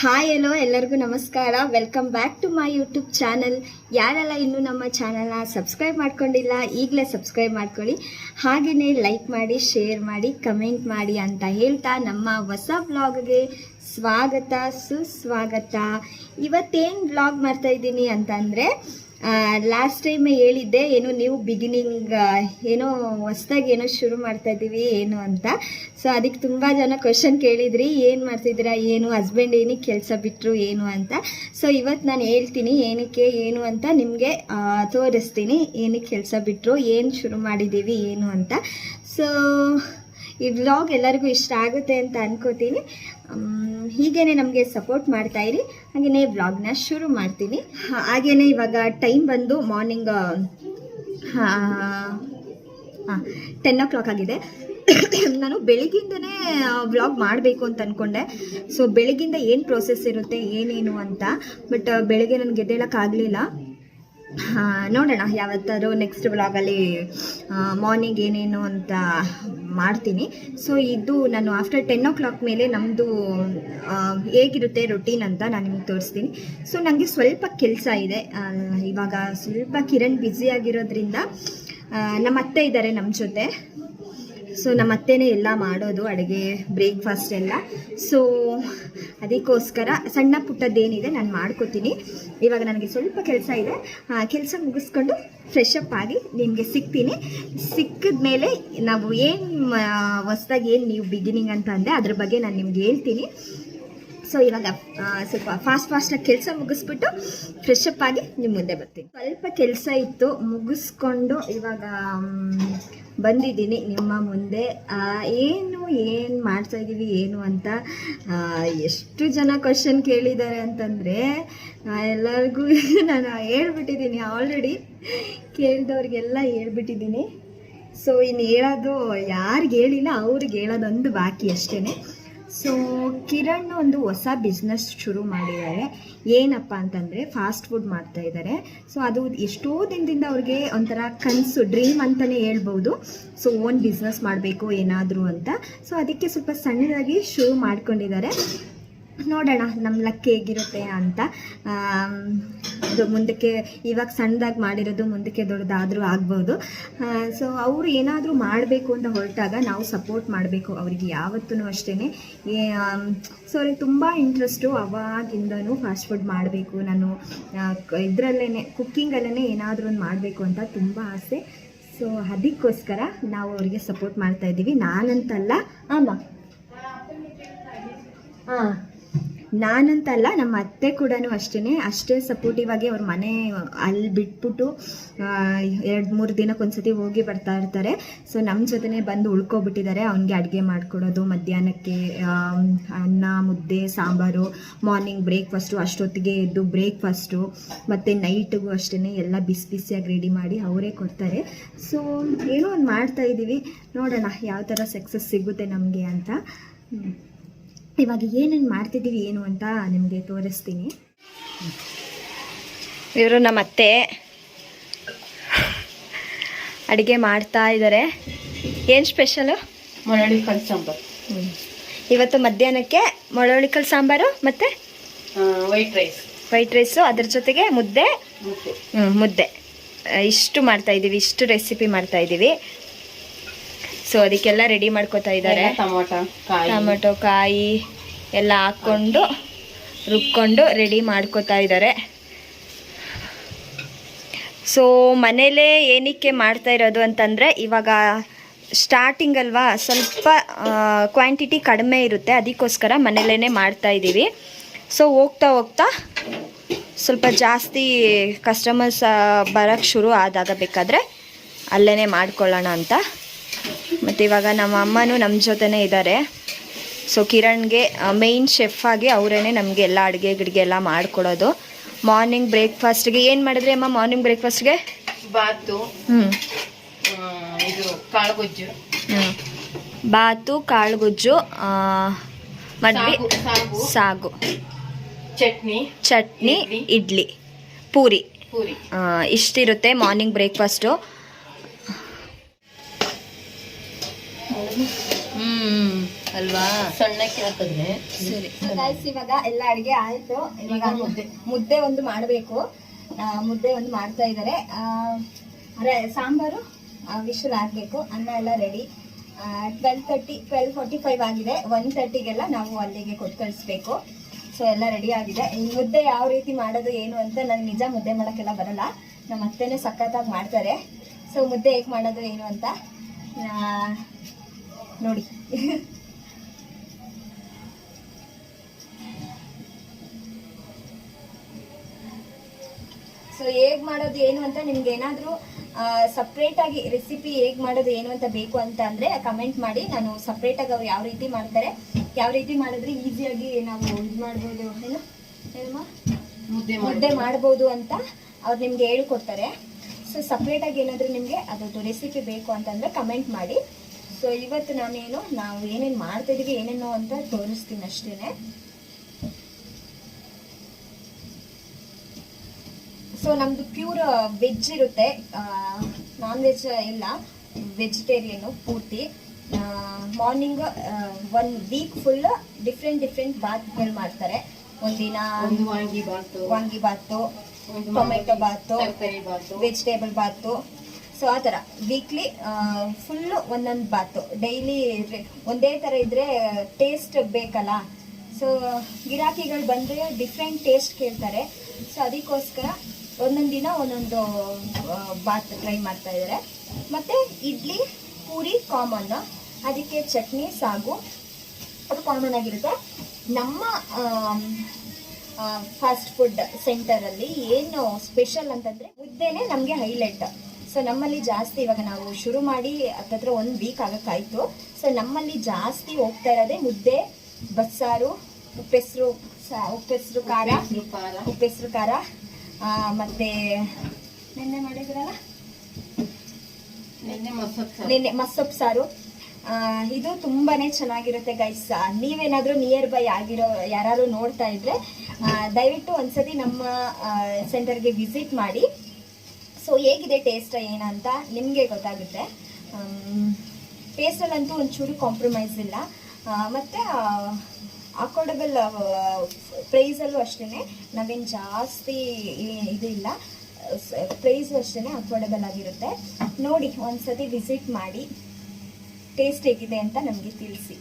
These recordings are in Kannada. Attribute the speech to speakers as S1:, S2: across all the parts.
S1: ಹಾಯ್ ಎಲ್ಲೋ ಎಲ್ಲರಿಗೂ ನಮಸ್ಕಾರ. Welcome back to my YouTube channel ಯಾರೆಲ್ಲ ಇನ್ನೂ ನಮ್ಮ ಚಾನಲ್ನ ಸಬ್ಸ್ಕ್ರೈಬ್ ಮಾಡ್ಕೊಂಡಿಲ್ಲ, ಈಗಲೇ ಸಬ್ಸ್ಕ್ರೈಬ್ ಮಾಡ್ಕೊಳ್ಳಿ. ಹಾಗೆಯೇ ಲೈಕ್ ಮಾಡಿ ಶೇರ್ ಮಾಡಿ ಕಮೆಂಟ್ ಮಾಡಿ ಅಂತ ಹೇಳ್ತಾ ನಮ್ಮ ಹೊಸ ಬ್ಲಾಗ್ಗೆ ಸ್ವಾಗತ, ಸುಸ್ವಾಗತ. ಇವತ್ತೇನು ಬ್ಲಾಗ್ ಮಾಡ್ತಾ ಇದ್ದೀನಿ ಅಂತಂದರೆ ಲಾಸ್ಟ್ ಟೈಮ್ ಹೇಳಿದ್ದೆ, ಏನು ನೀವು ಬಿಗಿನಿಂಗ್ ಏನೋ ಹೊಸ್ದಾಗಿ ಏನೋ ಶುರು ಮಾಡ್ತಾ ಇದ್ದೀವಿ, ಏನು ಅಂತ. ಸೊ ಅದಕ್ಕೆ ತುಂಬ ಜನ ಕ್ವಶನ್ ಕೇಳಿದ್ರಿ, ಏನು ಮಾಡ್ತಿದ್ದೀರಾ, ಏನು ಹಸ್ಬೆಂಡ್ ಏನಕ್ಕೆ ಕೆಲಸ ಬಿಟ್ಟರು ಏನು ಅಂತ. ಸೊ ಇವತ್ತು ನಾನು ಹೇಳ್ತೀನಿ, ಏನಕ್ಕೆ, ಏನು ಅಂತ ನಿಮಗೆ ತೋರಿಸ್ತೀನಿ, ಏನಕ್ಕೆ ಕೆಲಸ ಬಿಟ್ಟರು ಏನು ಶುರು ಮಾಡಿದ್ದೀವಿ, ಏನು ಅಂತ. ಸೊ ಈ ವ್ಲಾಗ್ ಎಲ್ಲರಿಗೂ ಇಷ್ಟ ಆಗುತ್ತೆ ಅಂತ ಅನ್ಕೋತೀನಿ. ಹೀಗೇನೆ ನಮಗೆ ಸಪೋರ್ಟ್ ಮಾಡ್ತಾ ಇರಿ. ಹಾಗೆಯೇ ವ್ಲಾಗ್ನ ಶುರು ಮಾಡ್ತೀನಿ. ಹಾ- ಹಾಗೇನೆ ಇವಾಗ ಟೈಮ್ ಬಂದು ಮಾರ್ನಿಂಗ್ ಹಾಂ ಟೆನ್ ಓ ಕ್ಲಾಕ್ ಆಗಿದೆ. ನಾನು ಬೆಳಿಗ್ಗಿಂದನೇ ವ್ಲಾಗ್ ಮಾಡಬೇಕು ಅಂತ ಅಂದ್ಕೊಂಡೆ ಸೊ ಬೆಳಗ್ಗಿಂದ ಏನು ಪ್ರೋಸೆಸ್ ಇರುತ್ತೆ, ಏನೇನು ಅಂತ ಬಟ್ ಬೆಳಗ್ಗೆ ನನಗೆ ಎದ್ದೇಳೋಕ್ಕಾಗಲಿಲ್ಲ. ನೋಡೋಣ ಯಾವತ್ತಾದ್ರು ನೆಕ್ಸ್ಟ್ ವ್ಲಾಗಲ್ಲಿ ಮಾರ್ನಿಂಗ್ ಏನೇನು ಅಂತ ಮಾಡ್ತೀನಿ. ಸೊ ಇದು ನಾನು ಆಫ್ಟರ್ ಟೆನ್ ಓ ಕ್ಲಾಕ್ ಮೇಲೆ ನಮ್ಮದು ಹೇಗಿರುತ್ತೆ ರೊಟೀನ್ ಅಂತ ನಾನು ನಿಮಗೆ ತೋರಿಸ್ತೀನಿ. ಸೊ ನನಗೆ ಸ್ವಲ್ಪ ಕೆಲಸ ಇದೆ. ಇವಾಗ ಸ್ವಲ್ಪ ಕಿರಣ್ ಬ್ಯುಸಿ ಆಗಿರೋದ್ರಿಂದ ನಮ್ಮ ಅತ್ತೆ ಇದ್ದಾರೆ ನಮ್ಮ ಜೊತೆ. ಸೊ ನಮ್ಮ ಅತ್ತೆನೇ ಎಲ್ಲ ಮಾಡೋದು, ಅಡುಗೆ ಬ್ರೇಕ್ಫಾಸ್ಟ್ ಎಲ್ಲ. ಸೊ ಅದಕ್ಕೋಸ್ಕರ ಸಣ್ಣ ಪುಟ್ಟದ್ದೇನಿದೆ ನಾನು ಮಾಡ್ಕೋತೀನಿ. ಇವಾಗ ನನಗೆ ಸ್ವಲ್ಪ ಕೆಲಸ ಇದೆ. ಕೆಲಸ ಮುಗಿಸ್ಕೊಂಡು ಫ್ರೆಶ್ ಆಗಿ ನಿಮಗೆ ಸಿಗ್ತೀನಿ. ಸಿಕ್ಕಿದ ಮೇಲೆ ನಾವು ಏನು ಹೊಸ್ದಾಗಿ ಏನು ನೀವು ಬಿಗಿನಿಂಗ್ ಅಂತ ಅಂದೆ ಅದ್ರ ಬಗ್ಗೆ ನಾನು ನಿಮ್ಗೆ ಹೇಳ್ತೀನಿ. ಸೊ ಇವಾಗ ಸ್ವಲ್ಪ ಫಾಸ್ಟ್ ಫಾಸ್ಟಾಗಿ ಕೆಲಸ ಮುಗಿಸ್ಬಿಟ್ಟು ಫ್ರೆಶ್ ಅಪ್ ಆಗಿ ನಿಮ್ಮ ಮುಂದೆ ಬರ್ತೀನಿ. ಸ್ವಲ್ಪ ಕೆಲಸ ಇತ್ತು, ಮುಗಿಸ್ಕೊಂಡು ಇವಾಗ ಬಂದಿದ್ದೀನಿ ನಿಮ್ಮ ಮುಂದೆ. ಏನು ಏನು ಮಾಡ್ತಾ ಇದ್ದೀವಿ ಏನು ಅಂತ ಎಷ್ಟು ಜನ ಕ್ವಶನ್ ಕೇಳಿದ್ದಾರೆ ಅಂತಂದರೆ ಎಲ್ಲರಿಗೂ ನಾನು ಹೇಳ್ಬಿಟ್ಟಿದ್ದೀನಿ ಆಲ್ರೆಡಿ ಕೇಳಿದವ್ರಿಗೆಲ್ಲ ಹೇಳ್ಬಿಟ್ಟಿದ್ದೀನಿ. ಸೊ ಇನ್ನು ಹೇಳೋದು ಯಾರಿಗೆ ಹೇಳಿಲ್ಲ, ಅವ್ರಿಗೆ ಹೇಳೋದೊಂದು ಬಾಕಿ ಅಷ್ಟೇ ಸೊ ಕಿರಣ್ ಒಂದು ಹೊಸ ಬಿಸ್ನೆಸ್ ಶುರು ಮಾಡಿದ್ದಾರೆ. ಏನಪ್ಪ ಅಂತಂದರೆ ಫಾಸ್ಟ್ ಫುಡ್ ಮಾಡ್ತಾ ಇದ್ದಾರೆ. ಸೊ ಅದು ಎಷ್ಟೋ ದಿನದಿಂದ ಅವ್ರಿಗೆ ಒಂಥರ ಕನಸು ಡ್ರೀಮ್ ಅಂತಲೇ ಹೇಳ್ಬೋದು. ಸೊ ಓನ್ ಬಿಸ್ನೆಸ್ ಮಾಡಬೇಕು ಏನಾದರೂ ಅಂತ. ಸೊ ಅದಕ್ಕೆ ಸ್ವಲ್ಪ ಸಣ್ಣದಾಗಿ ಶುರು ಮಾಡ್ಕೊಂಡಿದ್ದಾರೆ. ನೋಡೋಣ ನಮ್ಮ ಲಕ್ಕಿ ಹೇಗಿರುತ್ತೆ ಅಂತ. ಇದು ಮುಂದಕ್ಕೆ ಇವಾಗ ಸಣ್ಣದಾಗಿ ಮಾಡಿರೋದು, ಮುಂದಕ್ಕೆ ದೊಡ್ಡದಾದರೂ ಆಗ್ಬೋದು. ಸೊ ಅವರು ಏನಾದರೂ ಮಾಡಬೇಕು ಅಂತ ಹೊರಟಾಗ ನಾವು ಸಪೋರ್ಟ್ ಮಾಡಬೇಕು ಅವರಿಗೆ ಯಾವತ್ತೂ ಅಷ್ಟೇ ಸೊ ಅವ್ರಿಗೆ ತುಂಬ ಇಂಟ್ರೆಸ್ಟು ಅವಾಗಿಂದನೂ ಫಾಸ್ಟ್ ಫುಡ್ ಮಾಡಬೇಕು, ನಾನು ಇದರಲ್ಲೇ ಕುಕ್ಕಿಂಗಲ್ಲೇ ಏನಾದರೂ ಒಂದು ಮಾಡಬೇಕು ಅಂತ ತುಂಬ ಆಸೆ. ಸೊ ಅದಕ್ಕೋಸ್ಕರ ನಾವು ಅವರಿಗೆ ಸಪೋರ್ಟ್ ಮಾಡ್ತಾ ಇದ್ದೀವಿ. ನಾನಂತಲ್ಲ, ಅಮ್ಮ. ಹಾಂ ನಾನಂತಲ್ಲ, ನಮ್ಮ ಅತ್ತೆ ಕೂಡ ಅಷ್ಟೇ ಅಷ್ಟೇ ಸಪೋರ್ಟಿವ್ ಆಗಿ ಅವ್ರ ಮನೆ, ಅಲ್ಲಿ ಬಿಟ್ಬಿಟ್ಟು ಎರಡು ಮೂರು ದಿನಕ್ಕೊಂದ್ಸತಿ ಹೋಗಿ ಬರ್ತಾ ಇರ್ತಾರೆ. ಸೊ ನಮ್ಮ ಜೊತೆನೇ ಬಂದು ಉಳ್ಕೊಬಿಟ್ಟಿದ್ದಾರೆ. ಅವನಿಗೆ ಅಡುಗೆ ಮಾಡಿಕೊಡೋದು, ಮಧ್ಯಾಹ್ನಕ್ಕೆ ಅನ್ನ, ಮುದ್ದೆ, ಸಾಂಬಾರು ಮಾರ್ನಿಂಗ್ ಬ್ರೇಕ್ಫಾಸ್ಟು ಅಷ್ಟೊತ್ತಿಗೆ ಎದ್ದು ಬ್ರೇಕ್ಫಾಸ್ಟು ಮತ್ತು ನೈಟಿಗೂ ಅಷ್ಟೇ ಎಲ್ಲ ಬಿಸಿ ಬಿಸಿಯಾಗಿ ರೆಡಿ ಮಾಡಿ ಅವರೇ ಕೊಡ್ತಾರೆ. ಸೊ ಏನೋ ಒಂದು ಮಾಡ್ತಾ ಇದ್ದೀವಿ ನೋಡೋಣ, ಯಾವ ಥರ ಸಕ್ಸಸ್ ಸಿಗುತ್ತೆ ನಮಗೆ ಅಂತ. ಇವಾಗ ಏನೇನು ಮಾಡ್ತಿದ್ದೀವಿ ಏನು ಅಂತ ನಿಮಗೆ ತೋರಿಸ್ತೀನಿ. ಇವರು ನಮ್ಮ ಅತ್ತೆ. ಅಡುಗೆ ಮಾಡ್ತಾ ಇದ್ದಾರೆ. ಏನು ಸ್ಪೆಷಲು
S2: ಮೊಳಳಿಕಲ್ ಸಾಂಬಾರು.
S1: ಇವತ್ತು ಮಧ್ಯಾಹ್ನಕ್ಕೆ ಮೊಳಳಿಕಲ್ ಸಾಂಬಾರು ಮತ್ತು?
S2: ವೈಟ್ ರೈಸ್
S1: ವೈಟ್ ರೈಸು ಅದ್ರ ಜೊತೆಗೆ ಮುದ್ದೆ. ಮುದ್ದೆ. ಇಷ್ಟು ಮಾಡ್ತಾ ಇದ್ದೀವಿ ಇಷ್ಟು ರೆಸಿಪಿ ಮಾಡ್ತಾ ಇದ್ದೀವಿ ಸೊ ಅದಕ್ಕೆಲ್ಲ ರೆಡಿ ಮಾಡ್ಕೋತಾ ಇದ್ದಾರೆ.
S2: ಟೊಮೊಟೊ ಕಾಯಿ.
S1: ಟೊಮೆಟೊ ಕಾಯಿ ಎಲ್ಲ ಹಾಕ್ಕೊಂಡು ರುಬ್ಕೊಂಡು ರೆಡಿ ಮಾಡ್ಕೋತಾ ಇದ್ದಾರೆ. ಸೊ ಮನೇಲೇ ಏನಕ್ಕೆ ಮಾಡ್ತಾ ಇರೋದು ಅಂತಂದರೆ ಇವಾಗ ಸ್ಟಾರ್ಟಿಂಗ್ ಅಲ್ವಾ ಸ್ವಲ್ಪ ಕ್ವಾಂಟಿಟಿ ಕಡಿಮೆ ಇರುತ್ತೆ. ಅದಕ್ಕೋಸ್ಕರ ಮನೇಲೇ ಮಾಡ್ತಾ ಇದ್ದೀವಿ. ಸೊ ಹೋಗ್ತಾ ಹೋಗ್ತಾ ಸ್ವಲ್ಪ ಜಾಸ್ತಿ ಕಸ್ಟಮರ್ಸ್ ಬರೋಕ್ಕೆ ಶುರು ಆದಾಗ ಬೇಕಾದರೆ ಅಲ್ಲೇ ಮಾಡ್ಕೊಳ್ಳೋಣ ಅಂತ. ಮತ್ತು ಇವಾಗ ನಮ್ಮ ಅಮ್ಮನೂ ನಮ್ಮ ಜೊತೆನೇ ಇದ್ದಾರೆ. ಸೊ ಕಿರಣ್ಗೆ ಮೇಯ್ನ್ ಶೆಫಾಗಿ ಆಗಿ ಅವರೇ ನಮಗೆ ಎಲ್ಲ ಅಡುಗೆ ಗಿಡಿಗೆ ಎಲ್ಲ ಮಾಡಿಕೊಡೋದು. ಮಾರ್ನಿಂಗ್ ಬ್ರೇಕ್ಫಾಸ್ಟ್ಗೆ ಏನು ಮಾಡಿದ್ರಿ ಅಮ್ಮ ಮಾರ್ನಿಂಗ್ ಬ್ರೇಕ್ಫಾಸ್ಟ್ಗೆ
S2: ಬಾತು.
S1: ಹ್ಞೂ
S2: ಇದು ಕಾಳುಗೊಜ್ಜು.
S1: ಹ್ಞೂ ಬಾತು ಕಾಳುಗೊಜ್ಜು ಆ, ಮಡ್ವಿ
S2: ಸಾಗು ಚಟ್ನಿ.
S1: ಚಟ್ನಿ
S2: ಇಡ್ಲಿ.
S1: ಪೂರಿ.
S2: ಪೂರಿ.
S1: ಇಷ್ಟಿರುತ್ತೆ ಮಾರ್ನಿಂಗ್ ಬ್ರೇಕ್ಫಾಸ್ಟು
S2: ಹ್ಮ್ ಅಲ್ವಾ? ಸಣ್ಣಕ್ಕೆ ಹಾಕಿದ್ರೆ.
S1: ಸರಿ. ಇವಾಗ ಎಲ್ಲ ಅಡಿಗೆ ಆಯ್ತು. ಇವಾಗ
S2: ಮುದ್ದೆ.
S1: ಮುದ್ದೆ ಒಂದು ಮಾಡಬೇಕು. ಮುದ್ದೆ ಒಂದು ಮಾಡ್ತಾ ಇದ್ದಾರೆ. ಅರೆ ಸಾಂಬಾರು ವಿಶಲ್ ಆಗ್ಬೇಕು ಅನ್ನ ಎಲ್ಲ ready twelve thirty twelve forty five ಆಗಿದೆ. ಒನ್ ತರ್ಟಿಗೆಲ್ಲ ನಾವು ಅಲ್ಲಿಗೆ ಕೊಟ್ಟು ಕಳಿಸ್ಬೇಕು. ಸೊ ಎಲ್ಲ ರೆಡಿ ಆಗಿದೆ. ಈ ಮುದ್ದೆ ಯಾವ ರೀತಿ ಮಾಡೋದು ಏನು ಅಂತ ನನಗೆ ನಿಜ ಮುದ್ದೆ ಮಾಡೋಕ್ಕೆಲ್ಲ ಬರಲ್ಲ. ನಮ್ಮ ಅತ್ತೆನೇ ಸಖತ್ತಾಗಿ ಮಾಡ್ತಾರೆ. ಸೊ ಮುದ್ದೆ ಹೇಗೆ ಮಾಡೋದು ಏನು ಅಂತ ನೋಡಿ. ಸೊ ಹೇಗ್ ಮಾಡೋದು ಏನು ಅಂತ ನಿಮ್ಗೆ ಏನಾದರೂ ಸಪ್ರೇಟ್ ಆಗಿ ರೆಸಿಪಿ ಹೇಗ್ ಮಾಡೋದು ಏನು ಅಂತ ಬೇಕು ಅಂತ ಅಂದ್ರೆ ಕಮೆಂಟ್ ಮಾಡಿ. ನಾನು ಸಪ್ರೇಟ್ ಆಗಿ ಅವ್ರು ಯಾವ ರೀತಿ ಮಾಡ್ತಾರೆ ಯಾವ ರೀತಿ ಮಾಡಿದ್ರೆ ಈಸಿಯಾಗಿ ನಾವು ಇದು ಮಾಡ್ಬೋದು ಏನು? ಏನಮ್ಮ?
S2: ಮುದ್ದೆ
S1: ಮುದ್ದೆ ಮಾಡ್ಬೋದು. ಅಂತ ಅವ್ರು ನಿಮ್ಗೆ ಹೇಳ್ಕೊಡ್ತಾರೆ. ಸೊ ಸಪ್ರೇಟ್ ಆಗಿ ಏನಾದರೂ ನಿಮಗೆ ಅದೊಂದು ರೆಸಿಪಿ ಬೇಕು ಅಂತಂದ್ರೆ ಕಮೆಂಟ್ ಮಾಡಿ. ಸೊ ಇವತ್ತು ನಾನೇನು ನಾವು ಏನೇನು ಮಾಡ್ತಾ ಇದೀವಿ ಏನೇನು ಅಂತ ತೋರಿಸ್ತೀನಿ ಅಷ್ಟೇನೆ. ಸೊ ನಮ್ದು ಪ್ಯೂರ್ ವೆಜ್ ಇರುತ್ತೆ. ನಾನ್ ವೆಜ್ ಇಲ್ಲ. ವೆಜಿಟೇರಿಯನ್ ಪೂರ್ತಿ. Morning one week full different different ಬಾತ್ಗಳು ಮಾಡ್ತಾರೆ. ಒಂದಿನ
S2: ಒಂದು vangi bath
S1: tomato bath vegetable bath so ಆ ಥರ. ವೀಕ್ಲಿ ಫುಲ್ಲು ಒಂದೊಂದು ಬಾತು. ಡೈಲಿ ಒಂದೇ ಥರ ಇದ್ರೆ ಟೇಸ್ಟ್ ಬೇಕಲ್ಲ? ಸೊ ಗಿರಾಕಿಗಳು ಬಂದರೆ ಡಿಫ್ರೆಂಟ್ ಟೇಸ್ಟ್ ಕೇಳ್ತಾರೆ. ಸೊ ಅದಕ್ಕೋಸ್ಕರ ಒಂದೊಂದು ದಿನ ಒಂದೊಂದು ಬಾತ್ ಟ್ರೈ ಮಾಡ್ತಾ ಇದ್ದಾರೆ ಮತ್ತು ಇಡ್ಲಿ, ಪೂರಿ ಕಾಮನ್ ಅದಕ್ಕೆ ಚಟ್ನಿ, ಸಾಗು. ಅದು ಕಾಮನ್ ಆಗಿರುತ್ತೆ. ನಮ್ಮ ಫಾಸ್ಟ್ ಫುಡ್ ಸೆಂಟರಲ್ಲಿ ಏನು ಸ್ಪೆಷಲ್ ಅಂತಂದ್ರೆ, ಮುದ್ದೆನೇ ನಮಗೆ ಹೈಲೈಟ್ ಸೊ ನಮ್ಮಲ್ಲಿ ಜಾಸ್ತಿ ಇವಾಗ ನಾವು ಶುರು ಮಾಡಿ ಹತ್ತತ್ರ ಒಂದು ವೀಕ್ ಆಗೋಕ್ಕಾಯ್ತು. ಸೊ ನಮ್ಮಲ್ಲಿ ಜಾಸ್ತಿ ಹೋಗ್ತಾ ಇರೋದೇ ಮುದ್ದೆ ಬಸ್ಸಾರು ಉಪ್ಪೆಸರು ಉಪ್ಪೆಸರು ಖಾರ ಉಪ್ಪೆಸರು ಖಾರ. ಮತ್ತೆ ನಿನ್ನೆ ಮಾಡಿದ್ರಲ್ಲ?
S2: ನಿನ್ನೆ ಮಸೊಪ್ಪು ಸಾರು.
S1: ಇದು ತುಂಬಾನೇ ಚೆನ್ನಾಗಿರುತ್ತೆ ಗೈಸ್ ನೀವೇನಾದ್ರೂ ನಿಯರ್ ಬೈ ಆಗಿರೋ ಯಾರು ನೋಡ್ತಾ ಇದ್ರೆ ದಯವಿಟ್ಟು ಒಂದ್ಸತಿ ನಮ್ಮ ಸೆಂಟರ್ಗೆ ವಿಸಿಟ್ ಮಾಡಿ. ಸೊ ಹೇಗಿದೆ ಟೇಸ್ಟ್ ಏನಂತ ನಿಮಗೆ ಗೊತ್ತಾಗುತ್ತೆ. ಟೇಸ್ಟಲ್ಲಂತೂ ಒಂಚೂರು ಕಾಂಪ್ರಮೈಸ್ ಇಲ್ಲ. ಮತ್ತು ಅಫೋರ್ಡಬಲ್ ಪ್ರೈಸಲ್ಲೂ ಅಷ್ಟೇ ನಾವೇನು ಜಾಸ್ತಿ ಇದು ಇಲ್ಲ. ಪ್ರೈಸು ಅಷ್ಟೇ ಅಫೋರ್ಡಬಲ್ ಆಗಿರುತ್ತೆ. ನೋಡಿ, ಒಂದ್ಸತಿ ವಿಸಿಟ್ ಮಾಡಿ. ಟೇಸ್ಟ್ ಹೇಗಿದೆ ಅಂತ ನಮಗೆ ತಿಳಿಸಿ.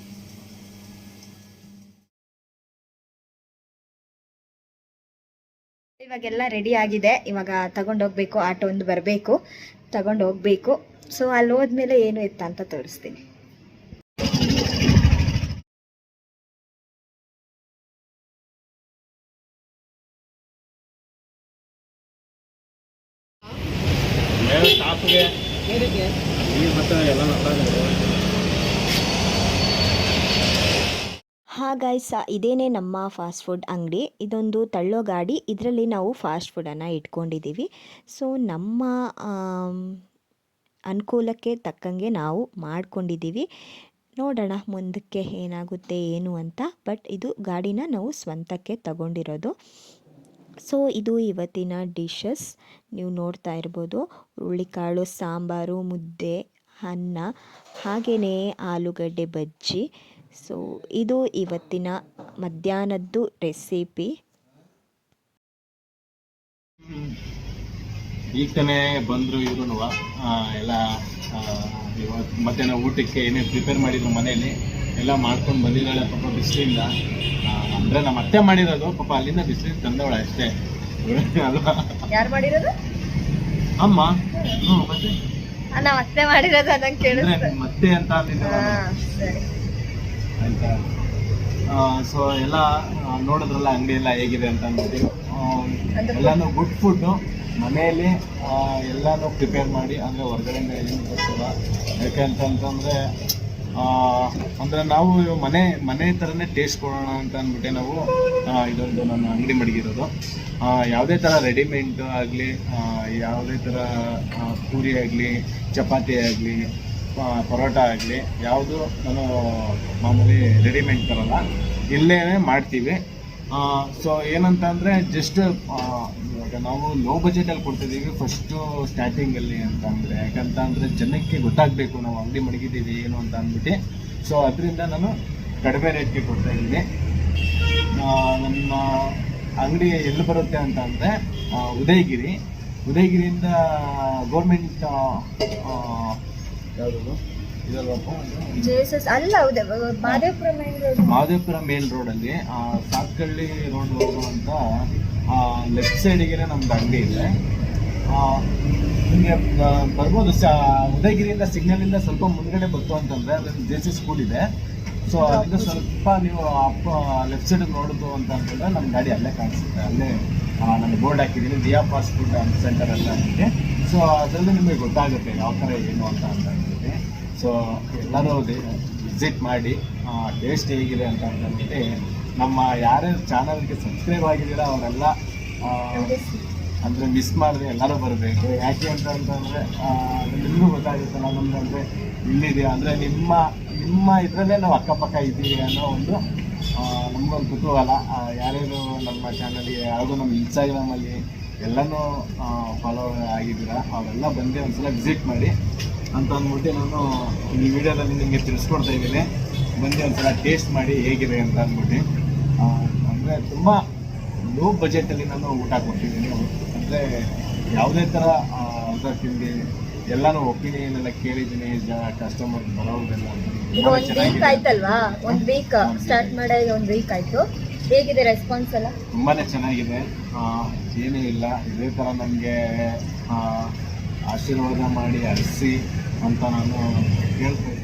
S1: ಇವಾಗೆಲ್ಲ ರೆಡಿ ಆಗಿದೆ. ಇವಾಗ ತಗೊಂಡೋಗ್ಬೇಕು ಆಟೋ ಒಂದು ಬರಬೇಕು. ತಗೊಂಡು ಹೋಗ್ಬೇಕು. ಸೊ ಅಲ್ಲಿ ಹೋದ್ಮೇಲೆ ಏನು ಇತ್ತ ಅಂತ ತೋರಿಸ್ತೀನಿ.
S3: ಮತ್ತೆ ಎಲ್ಲ
S1: ಹಾ ಗಾಯ್ಸ್ ಇದೇನೇ ನಮ್ಮ ಫಾಸ್ಟ್ ಫುಡ್ ಅಂಗಡಿ. ಇದೊಂದು ತಳ್ಳೋ ಗಾಡಿ. ಇದರಲ್ಲಿ ನಾವು ಫಾಸ್ಟ್ ಫುಡನ್ನು ಇಟ್ಕೊಂಡಿದ್ದೀವಿ ಸೊ ನಮ್ಮ ಅನುಕೂಲಕ್ಕೆ ತಕ್ಕಂಗೆ ನಾವು ಮಾಡ್ಕೊಂಡಿದ್ದೀವಿ ನೋಡೋಣ ಮುಂದಕ್ಕೆ ಏನಾಗುತ್ತೆ, ಏನು ಅಂತ. ಬಟ್ ಇದು ಗಾಡಿನ ನಾವು ಸ್ವಂತಕ್ಕೆ ತಗೊಂಡಿರೋದು. ಸೊ ಇದು ಇವತ್ತಿನ ಡಿಶಸ್ ನೀವು ನೋಡ್ತಾ ಇರ್ಬೋದು. ಹುರುಳಿಕಾಳು, ಸಾಂಬಾರು, ಮುದ್ದೆ, ಅನ್ನ ಹಾಗೆಯೇ ಆಲೂಗಡ್ಡೆ ಬಜ್ಜಿ. ಸೊ ಇದು ಇವತ್ತಿನ ಮಧ್ಯಾಹ್ನದ್ದು ರೆಸಿಪಿ.
S3: ಈಗ ತಾನೇ ಬಂದರು ಇವರು ಎಲ್ಲ ಇವತ್ತು ಮಧ್ಯಾಹ್ನ ಊಟಕ್ಕೆ ಏನೇ ಪ್ರಿಪೇರ್ ಮಾಡಿದ್ರು ಮನೆಯಲ್ಲಿ ಎಲ್ಲ ಮಾಡ್ಕೊಂಡು ಬಂದಿದ್ದಾಳೆ ಪಾಪ ಬಿಸಿಲಿಂದ. ಅಂದರೆ ನಮ್ಮ ಅತ್ತೆ ಮಾಡಿರೋದು ಪಾಪ ಅಲ್ಲಿಂದ ಬಿಸಿಲಿಂದ ತಂದವಳೆ ಅಷ್ಟೇ. ಅಲ್ವಾ?
S1: ಯಾರು ಮಾಡಿರೋದು?
S3: ಅಮ್ಮ.
S1: ನಾವು ಅತ್ತೆ ಮಾಡಿರೋದು
S3: ಮತ್ತೆ ಅಂತ ಅಂದಿದ್ದೆ ಆಯ್ತಾ ಸೊ ಎಲ್ಲ ನೋಡಿದ್ರಲ್ಲ ಅಂಗಡಿ ಎಲ್ಲ ಹೇಗಿದೆ ಅಂತ ಅಂದ್ಬಿಟ್ಟು. ಎಲ್ಲನೂ ಗುಡ್ ಫುಡ್ಡು ಮನೆಯಲ್ಲಿ ಎಲ್ಲನೂ ಪ್ರಿಪೇರ್ ಮಾಡಿ ಅಂದರೆ ಹೊರಗಡೆಯಿಂದ ಏನು ತರ್ಸಲ್ಲ ಯಾಕೆ ಅಂತಂತಂದರೆ ಅಂದರೆ ನಾವು ಮನೆ ಮನೆ ಥರನೇ ಟೇಸ್ಟ್ ಕೊಡೋಣ ಅಂತ ಅಂದ್ಬಿಟ್ಟು ನಾವು. ಇದೊಂದು ನನ್ನ ಅಂಗಡಿ ಮಡಗಿರೋದು. ಯಾವುದೇ ಥರ ರೆಡಿಮೇಡ್ ಆಗಲಿ ಯಾವುದೇ ಥರ ಪೂರಿ ಆಗಲಿ ಚಪಾತಿ ಆಗಲಿ ಪರೋಟ ಆಗಲಿ, ಯಾವುದು ನಾನು ಮಾಮೂಲಿ ರೆಡಿಮೇಡ್ ತರಲ್ಲ ಇಲ್ಲೇ ಮಾಡ್ತೀವಿ. ಸೊ ಏನಂತ ಅಂದರೆ ಜಸ್ಟ್ ನಾವು ಲೋ ಬಜೆಟಲ್ಲಿ ಕೊಡ್ತಿದ್ದೀವಿ ಫಸ್ಟು ಸ್ಟಾರ್ಟಿಂಗಲ್ಲಿ ಅಂತ ಅಂದರೆ ಯಾಕಂತ ಅಂದರೆ ಜನಕ್ಕೆ ಗೊತ್ತಾಗಬೇಕು, ನಾವು ಅಂಗಡಿ ಮಡಗಿದ್ದೀವಿ, ಏನು ಅಂತ ಅಂದ್ಬಿಟ್ಟು. ಸೊ ಅದರಿಂದ ನಾನು ಕಡಿಮೆ ರೇಟ್ಗೆ ಕೊಡ್ತಾ ಇದ್ದೀನಿ. ನಮ್ಮ ಅಂಗಡಿ ಎಲ್ಲಿ ಬರುತ್ತೆ ಅಂತ ಅಂದರೆ ಉದಯಗಿರಿ. ಉದಯಗಿರಿಯಿಂದ ಗೌರ್ಮೆಂಟ್ ಯಾವುದು ಇದಲ್ವಪ್ಪ
S1: ಜೆ ಎಸ್ ಎಸ್ ಅಲ್ಲ ಹೌದು ಮಾದೇವಪುರ ಮೇನ್ ರೋಡ್
S3: ಅಲ್ಲಿ. ಮೇನ್ ರೋಡಲ್ಲಿ ಸಾತ್ಕಳ್ಳಿ ರೋಡ್ ಹೋಗುವಂತ ಲೆಫ್ಟ್ ಸೈಡಿಗೆ ನಮ್ದು ಅಂಗಡಿ ಇದೆ. ನಿಮಗೆ ಬರ್ಬೋದು. ಉದಯಗಿರಿಯಿಂದ ಸಿಗ್ನಲಿಂದ ಸ್ವಲ್ಪ ಮುಂದ್ಗಡೆ ಬಂತು ಅಂತಂದರೆ ಅದರಲ್ಲಿ ಜೆ ಸಿ ಸ್ಕೂಲ್ ಇದೆ. ಸೊ ಅದಿಂದ ಸ್ವಲ್ಪ ನೀವು ಅಪ್ಪ ಲೆಫ್ಟ್ ಸೈಡ್ ನೋಡೋದು ಅಂತ ಅಂತಂದ್ರೆ ನಮ್ಮ ಗಾಡಿ ಅಲ್ಲೇ ಕಾಣಿಸುತ್ತೆ. ಅಲ್ಲೇ ನಾನು ಬೋರ್ಡ್ ಹಾಕಿದ್ದೀನಿ ದಿಯಾ ಫಾಸ್ಟ್ ಫುಡ್ ಸೆಂಟರ್ ಅಲ್ಲ ಅಂದ್ಬಿಟ್ಟು. ಸೊ ಅದರಲ್ಲಿ ನಿಮಗೆ ಗೊತ್ತಾಗುತ್ತೆ ಯಾವ ಥರ ಏನು ಅಂತ ಅಂತ ಸೊ ಎಲ್ಲರೂ ವಿಸಿಟ್ ಮಾಡಿ ಟೇಸ್ಟ್ ಹೇಗಿದೆ ಅಂತ ಅಂದ್ಬಿಟ್ಟು ನಮ್ಮ ಯಾರ್ಯಾರು ಚಾನಲ್ಗೆ ಸಬ್ಸ್ಕ್ರೈಬ್ ಆಗಿದ್ದೀರ ಅವರೆಲ್ಲ ಅಂದರೆ ಮಿಸ್ ಮಾಡಿದ್ರೆ ಎಲ್ಲರೂ ಬರಬೇಕು. ಯಾಕೆ ಅಂತ ಅಂತಂದರೆ ನಿಮಗೂ ಗೊತ್ತಾಗುತ್ತಲ್ಲ ನಮ್ದು ಅಂದರೆ ಇಲ್ಲಿದೆಯಾ ಅಂದರೆ ನಿಮ್ಮ ನಿಮ್ಮ ಇದರಲ್ಲೇ ನಾವು ಅಕ್ಕಪಕ್ಕ ಇದ್ದೀವಿ ಅನ್ನೋ ಒಂದು ನಮಗೊಂದು ಕುತೂಹಲ. ಯಾರ್ಯಾರು ನಮ್ಮ ಚಾನಲ್ಗೆ, ಯಾರಿಗೂ ನಮ್ಮ ಇನ್ಸ್ಟಾಗ್ರಾಮಲ್ಲಿ ಎಲ್ಲನೂ ಫಾಲೋ ಆಗಿದ್ದೀರಾ? ಅವರೆಲ್ಲ ಬಂದು ಒಂದ್ಸಲ ವಿಸಿಟ್ ಮಾಡಿ. ಅಂತ ಅಂದ್ಬಿಟ್ಟು ನಾನು ಈ ವಿಡಿಯೋದಲ್ಲಿ ನಿಮಗೆ ತಿಳಿಸ್ಕೊಡ್ತಾ ಇದ್ದೀನಿ. ಬಂದು ಒಂದ್ಸಲ ಟೇಸ್ಟ್ ಮಾಡಿ ಹೇಗಿದೆ ಅಂತ ಅಂದ್ಬಿಟ್ಟು. ಅಂದರೆ ತುಂಬ ಲೋ ಬಜೆಟಲ್ಲಿ ನಾನು ಊಟ ಕೊಟ್ಟಿದ್ದೀನಿ. ಅಂದರೆ ಯಾವುದೇ ಥರ ಊಟ ತಿಂಡಿ ಎಲ್ಲನೂ ಒಪಿನಿಯನ್ ಎಲ್ಲ ಕೇಳಿದ್ದೀನಿ. ಕಸ್ಟಮರ್ ಬರೋದೆಲ್ಲ
S1: ಈಗ ಒಂದ್ ವೀಕ್ ಆಯ್ತಲ್ವಾ? ಒಂದು ವೀಕ್ ಸ್ಟಾರ್ಟ್ ಮಾಡಿ ಒಂದು ವೀಕ್ ಆಯ್ತು. ಹೇಗಿದೆ ರೆಸ್ಪಾನ್ಸ್ ಎಲ್ಲ?
S3: ತುಂಬಾ ಚೆನ್ನಾಗಿದೆ. ಏನೂ ಇಲ್ಲ. ಇದೇ ಥರ ನನಗೆ ಆಶೀರ್ವಾದ ಮಾಡಿ ಹರಿಸಿ ಅಂತ ನಾನು ಕೇಳ್ತೀನಿ